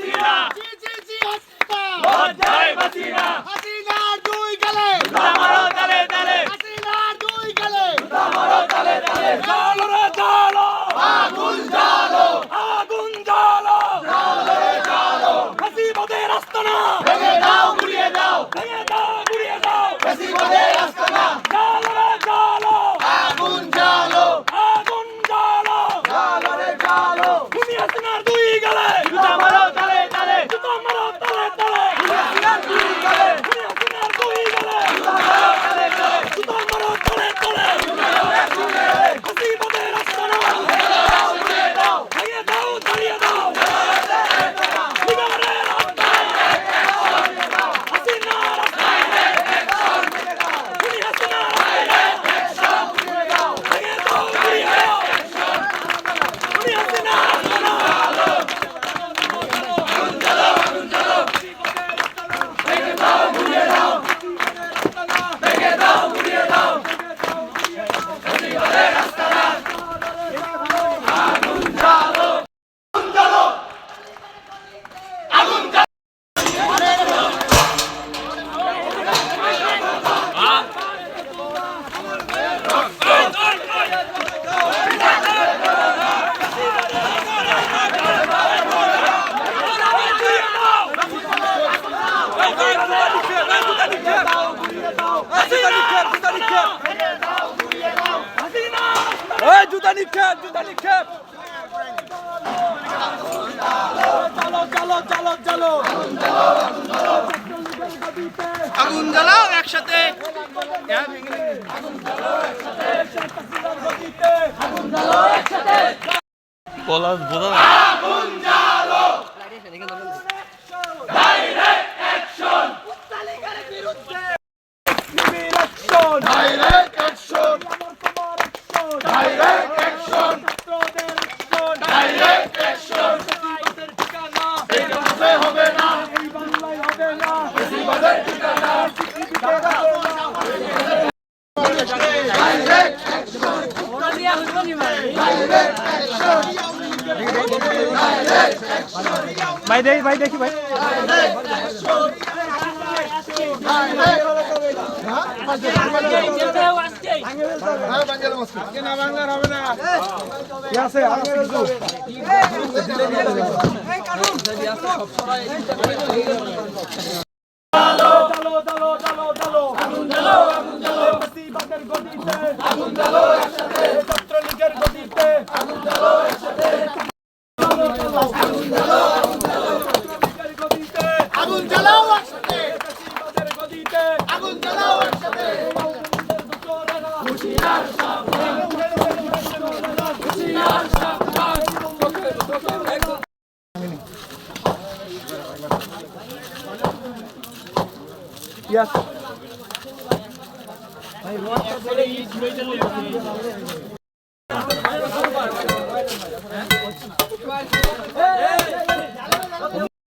হাসিনা জি জি জি হাসিনা জয় হাসিনা হাসিনা দুই গেলে। জুতা নিক্ষেপ জুতা নিক্ষেপ চালো চালো চালো চালো আগুন জ্বালাও একসাথে বলা বোঝা Direct action! Direct action! ভাই দেখি ভাই দেখি ভাই। আগুন জ্বালো একসাথে Yes.